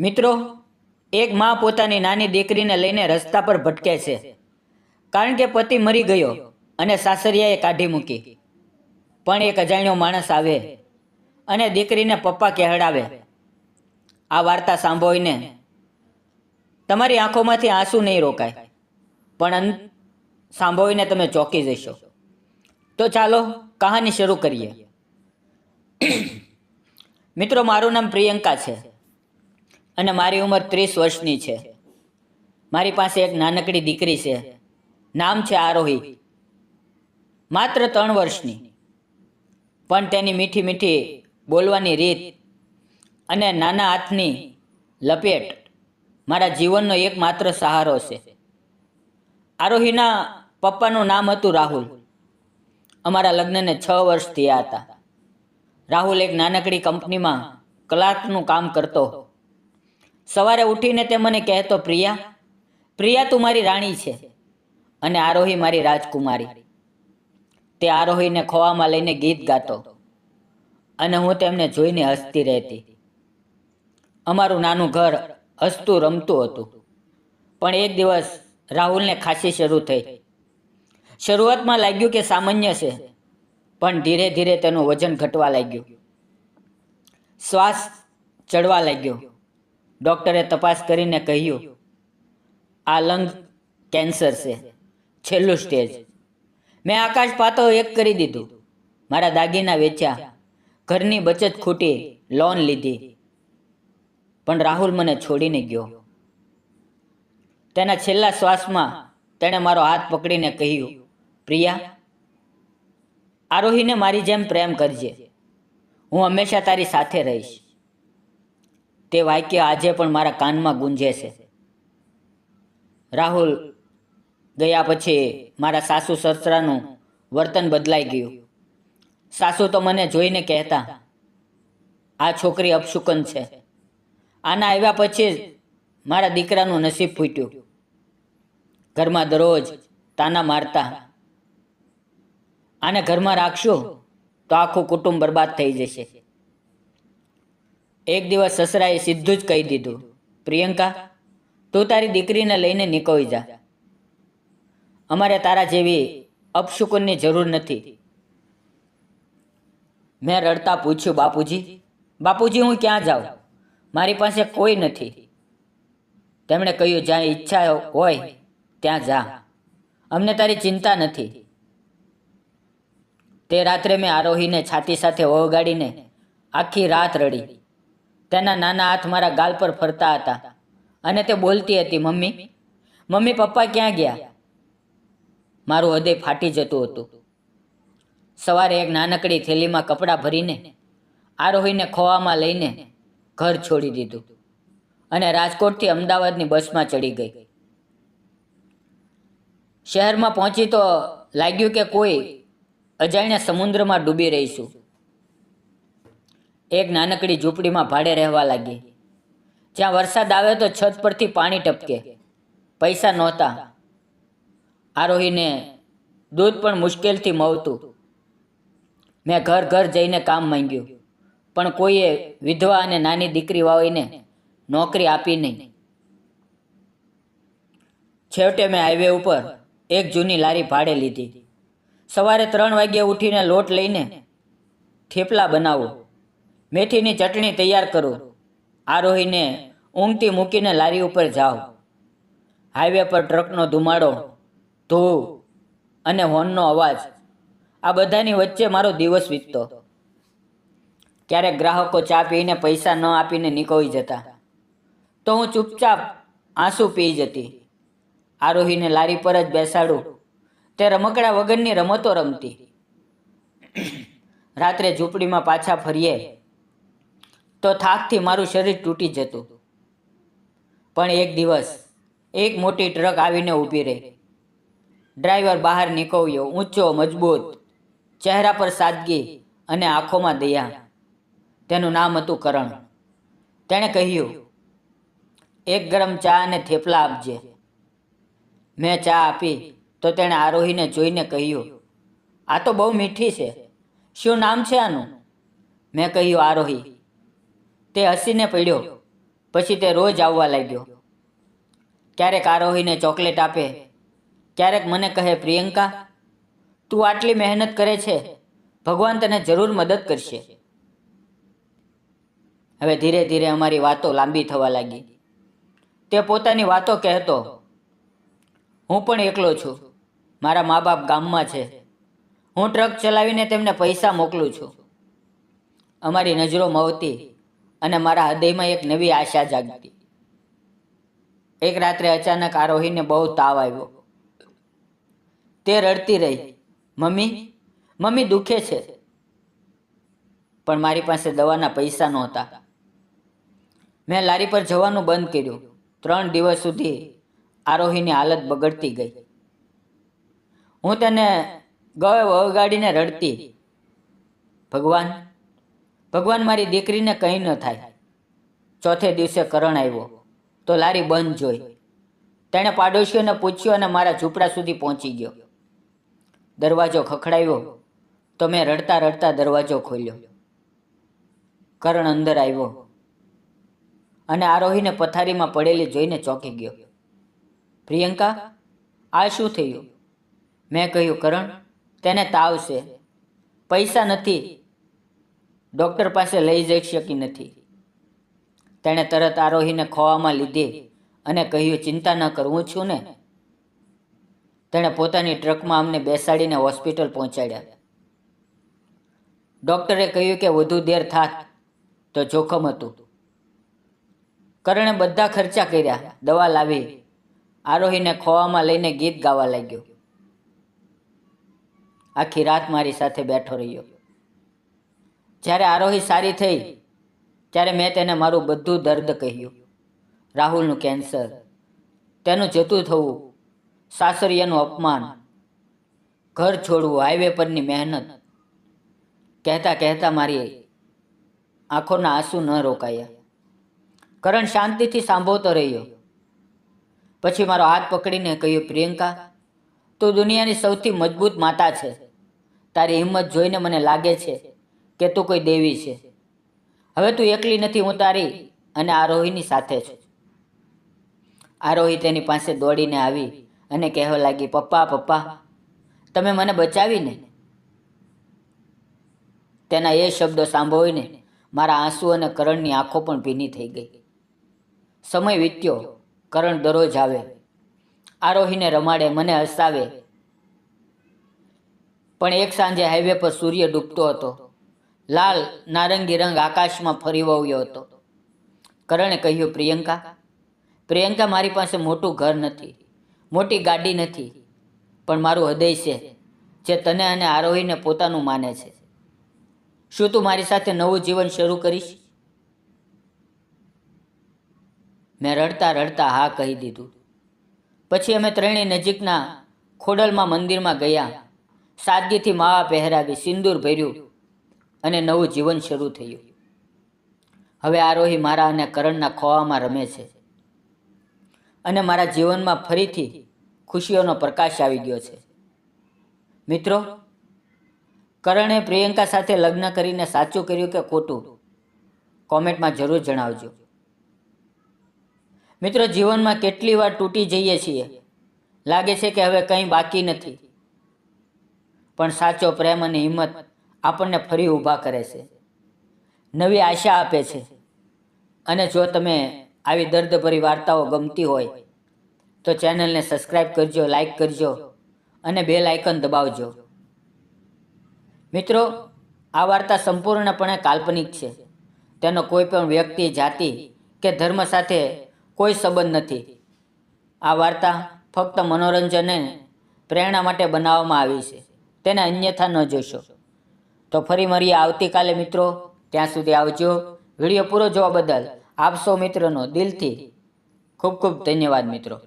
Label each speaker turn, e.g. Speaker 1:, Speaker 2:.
Speaker 1: મિત્રો, એક મા પોતાની નાની દીકરીને લઈને રસ્તા પર ભટકે છે. કારણ કે પતિ મરી ગયો અને સાસરિયાએ કાઢી મૂકી. પણ એક અજાણ્યો માણસ આવે અને દીકરીને પપ્પા કહેડાવે આ વાર્તા સાંભળીને તમારી આંખોમાંથી આંસુ નહીં રોકાય. પણ સાંભળીને તમે ચોંકી જશો. તો ચાલો કહાની શરૂ કરીએ. મિત્રો, મારું નામ પ્રિયંકા છે. અને મારી ઉંમર ત્રીસ વર્ષની છે. મારી પાસે એક નાનકડી દીકરી છે. નામ છે આરોહી. માત્ર ત્રણ વર્ષની. પણ તેની મીઠી મીઠી બોલવાની રીત અને નાના હાથની લપેટ મારા જીવનનો એકમાત્ર સહારો છે. આરોહીના પપ્પાનું નામ હતું રાહુલ. અમારા લગ્નને છ વર્ષ થયા હતા. રાહુલ એક નાનકડી કંપનીમાં ક્લાર્કનું કામ કરતો. સવારે ઉઠીને તે મને કહેતો, પ્રિયા પ્રિયા તું મારી રાણી છે અને આરોહી મારી રાજકુમારી. તે આરોહીને ખોવામાં લઈને ગીત ગાતો અને હું તેમને જોઈને હસતી રહેતી. અમારું નાનું ઘર હસતું રમતું હતું, પણ એક દિવસ રાહુલને ખાંસી શરૂ થઈ. શરૂઆતમાં લાગ્યું કે સામાન્ય છે, પણ ધીરે ધીરે તેનું વજન ઘટવા લાગ્યું. શ્વાસ ચડવા લાગ્યો. ડૉક્ટરે તપાસ કરીને કહ્યું, આ લંગ કેન્સર છે. છેલ્લું સ્ટેજ. મેં આકાશ પાતો એક કરી દીધું. મારા દાગીના વેચ્યા. ઘરની બચત ખૂટી, લોન લીધી. પણ રાહુલ મને છોડીને ગયો. તેના છેલ્લા શ્વાસમાં તેણે મારો હાથ પકડીને કહ્યું, પ્રિયા, આરોહીને મારી જેમ પ્રેમ કરજે. હું હંમેશા તારી સાથે રહીશ. તે વાક્ય આજે પણ મારા કાનમાં ગુંજે છે રાહુલ, ગયા પછી મારા સાસુ સસરાનું વર્તન બદલાઈ ગયું. સાસુ તો મને જોઈને કહેતા, આ છોકરી અપશુકન છે. આના આવ્યા પછી જ મારા દીકરાનું નસીબ ફૂટ્યું. ઘરમાં દરરોજ તાના મારતા. આને ઘરમાં રાખશો તો આખું કુટુંબ બરબાદ થઈ જશે. એક દિવસ સસરાએ સીધું જ કહી દીધું, પ્રિયંકા, તું તારી દીકરીને લઈને નીકળી જા. અમારે તારા જેવી અપશુકનની જરૂર નથી. મેં રડતા પૂછ્યું, બાપુજી બાપુજી, હું ક્યાં જાઉં? મારી પાસે કોઈ નથી. તેમણે કહ્યું, જ્યાં ઈચ્છા હોય, ત્યાં જા. અમને તારી ચિંતા નથી. તે રાત્રે મેં આરોહીને છાતી સાથે ઓગાડીને આખી રાત રડી. તેના નાના હાથ મારા ગાલ પર ફરતા હતા. અને તે બોલતી હતી, મમ્મી મમ્મી, પપ્પા ક્યાં ગયા? મારું હૃદય ફાટી જતું હતું. સવારે એક નાનકડી થેલીમાં કપડાં ભરીને આરોહીને ખોવામાં લઈને ઘર છોડી દીધું અને રાજકોટથી અમદાવાદની બસમાં ચડી ગઈ. શહેરમાં પહોંચી તો લાગ્યું કે કોઈ અજાણ્યા સમુદ્રમાં ડૂબી રહીશું. એક નાનકડી ઝૂંપડીમાં ભાડે રહેવા લાગી. જ્યાં વરસાદ આવે તો છત પરથી પાણી ટપકે. પૈસા નહોતા. આરોહીને દૂધ પણ મુશ્કેલથી મળતું. મેં ઘર ઘર જઈને કામ માંગ્યું. પણ કોઈએ વિધવા અને નાની દીકરી વાવીને નોકરી આપી નહીં. છેવટે મેં હાઈવે ઉપર એક જૂની લારી ભાડે લીધી. સવારે ત્રણ વાગ્યે ઉઠીને લોટ લઈને થેપલા બનાવો. મેથીની ચટણી તૈયાર કરો. આરોહીને ઊંઘતી મૂકીને લારી ઉપર જાઓ. હાઈવે પર ટ્રકનો ધુમાડો, ધૂ અને હોર્નનો અવાજ. આ બધાની વચ્ચે મારો દિવસ વીતતો. ક્યારેક ગ્રાહકો ચા પીને પૈસા ન આપીને નીકળી જતા. તો હું ચૂપચાપ આંસુ પી જતી. આરોહીને લારી પર જ બેસાડું. તે રમકડા વગરની રમતો રમતી. રાત્રે ઝૂંપડીમાં પાછા ફરીએ. તો થાકથી મારું શરીર તૂટી જતું. પણ એક દિવસ એક મોટી ટ્રક આવીને ઊભી રહી. ડ્રાઈવર બહાર નીકળ્યો, ઊંચો, મજબૂત, ચહેરા પર સાદગી અને આંખોમાં દયા. તેનું નામ હતું કરણ. તેણે કહ્યું, એક ગરમ ચા અને થેપલા આપજે. મેં ચા આપી તો તેણે આરોહીને જોઈને કહ્યું, આ તો બહુ મીઠી છે. શું નામ છે આનું? મેં કહ્યું, આરોહી. તે હસીને પડ્યો. પછી તે રોજ આવવા લાગ્યો. ક્યારેક આરોહીને ચોકલેટ આપે, ક્યારેક મને કહે, પ્રિયંકા, તું આટલી મહેનત કરે છે. ભગવાન તને જરૂર મદદ કરશે. હવે ધીરે ધીરે અમારી વાતો લાંબી થવા લાગી. તે પોતાની વાતો કહેતો, હું પણ એકલો છું. મારા મા બાપ ગામમાં છે. હું ટ્રક ચલાવીને તેમને પૈસા મોકલું છું. અમારી નજરો મવતી અને મારા હૃદયમાં એક નવી આશા જાગતી એક રાત્રે અચાનક આરોહીને બહુ તાવ આવ્યો. તે રડતી રહી. મમ્મી મમ્મી દુખે છે. પણ મારી પાસે દવાના પૈસા નહોતા. મેં લારી પર જવાનું બંધ કર્યું. ત્રણ દિવસ સુધી આરોહીની હાલત બગડતી ગઈ. હું તેને ગળે વગાડીને રડતી. ભગવાન ભગવાન મારી દીકરીને કંઈ ન થાય. ચોથે દિવસે કરણ આવ્યો. તો લારી બંધ જોઈ. તેણે પાડોશીઓને પૂછ્યું અને મારા ઝૂંપડા સુધી પહોંચી ગયો. દરવાજો ખખડાવ્યો તો મેં રડતા રડતા દરવાજો ખોલ્યો. કરણ અંદર આવ્યો. અને આરોહીને પથારીમાં પડેલી જોઈને ચોંકી ગયો. પ્રિયંકા, આ શું થયું? મેં કહ્યું, કરણ, તેને તાવ છે પૈસા નથી. ડૉક્ટર પાસે લઈ જઈ શકી નથી. તેણે તરત આરોહીને ખોવામાં લીધી અને કહ્યું, ચિંતા ન કરવું છું ને. તેણે પોતાની ટ્રકમાં અમને બેસાડીને હોસ્પિટલ પહોંચાડ્યા. ડૉક્ટરે કહ્યું કે વધુ દેર થાત તો જોખમ હતું. કરણે બધા ખર્ચા કર્યા, દવા લાવી. આરોહીને ખોવામાં લઈને ગીત ગાવા લાગ્યો. આખી રાત મારી સાથે બેઠો રહ્યો. જ્યારે આરોહી સારી થઈ, ત્યારે મેં તેને મારું બધું દર્દ કહ્યું. રાહુલનું કેન્સર. તેનું જતું થવું, સાસરિયાનું અપમાન, ઘર છોડવું, હાઈવે પરની મહેનત, કહેતા કહેતા મારી આંખોના આંસુ ન રોકાયા. કરણ શાંતિથી સાંભળતો રહ્યો. પછી મારો હાથ પકડીને કહ્યું, પ્રિયંકા, તું દુનિયાની સૌથી મજબૂત માતા છે. તારી હિંમત જોઈને મને લાગે છે કે તું કોઈ દેવી છે? હવે તું એકલી નથી, હું તારી અને આરોહીની સાથે છું. આરોહી તેની પાસે દોડીને આવી અને કહેવા લાગી, પપ્પા પપ્પા, તમે મને બચાવીને? તેના એ શબ્દો સાંભળીને મારા આંસુ અને કરણની આંખો પણ ભીની થઈ ગઈ. સમય વીત્યો, કરણ દરરોજ આવે. આરોહીને રમાડે, મને હસાવે. પણ એક સાંજે હાઈવે પર સૂર્ય ડૂબતો હતો. લાલ, નારંગી રંગ આકાશમાં ફરી વળ્યો હતો. કરણે કહ્યું, પ્રિયંકા પ્રિયંકા મારી પાસે મોટું ઘર નથી, મોટી ગાડી નથી, પણ મારું હૃદય છે, જે તને અને આરોહીને પોતાનું માને છે. શું તું મારી સાથે નવું જીવન શરૂ કરીશ? મેં રડતા રડતા હા કહી દીધું. પછી અમે ત્રણેય નજીકના ખોડલમાં મંદિરમાં ગયા. સાદગીથી માવા પહેરાવી સિંદૂર ભર્યું. અને નવું જીવન શરૂ થયું. હવે આરોહી મારા અને કરણના ખોવામાં રમે છે. અને મારા જીવનમાં ફરીથી ખુશીઓનો પ્રકાશ આવી ગયો છે. મિત્રો, કરણે પ્રિયંકા સાથે લગ્ન કરીને સાચું કર્યું કે ખોટું? કોમેન્ટમાં જરૂર જણાવજો. મિત્રો, જીવનમાં કેટલી વાર તૂટી જઈએ છીએ. લાગે છે કે હવે કંઈ બાકી નથી. પણ સાચો પ્રેમ અને હિંમત આપણને ફરી ઊભા કરે છે. નવી આશા આપે છે. અને જો તમે આવી દર્દભરી વાર્તાઓ ગમતી હોય, તો ચેનલને સબસ્ક્રાઈબ કરજો લાઈક કરજો અને બેલ આઇકન દબાવજો. મિત્રો, આ વાર્તા સંપૂર્ણપણે કાલ્પનિક છે. તેનો કોઈ પણ વ્યક્તિ, જાતિ કે ધર્મ સાથે કોઈ સંબંધ નથી. આ વાર્તા ફક્ત મનોરંજન પ્રેરણા માટે બનાવવામાં આવી છે. તેને અન્યથા ન જોશો. તો ફરી મળીએ આવતીકાલે મિત્રો. ત્યાં સુધી આવજો. વીડિયો પૂરો જોવા બદલ આપ મિત્રોનો દિલથી ખૂબ ખૂબ ધન્યવાદ મિત્રો.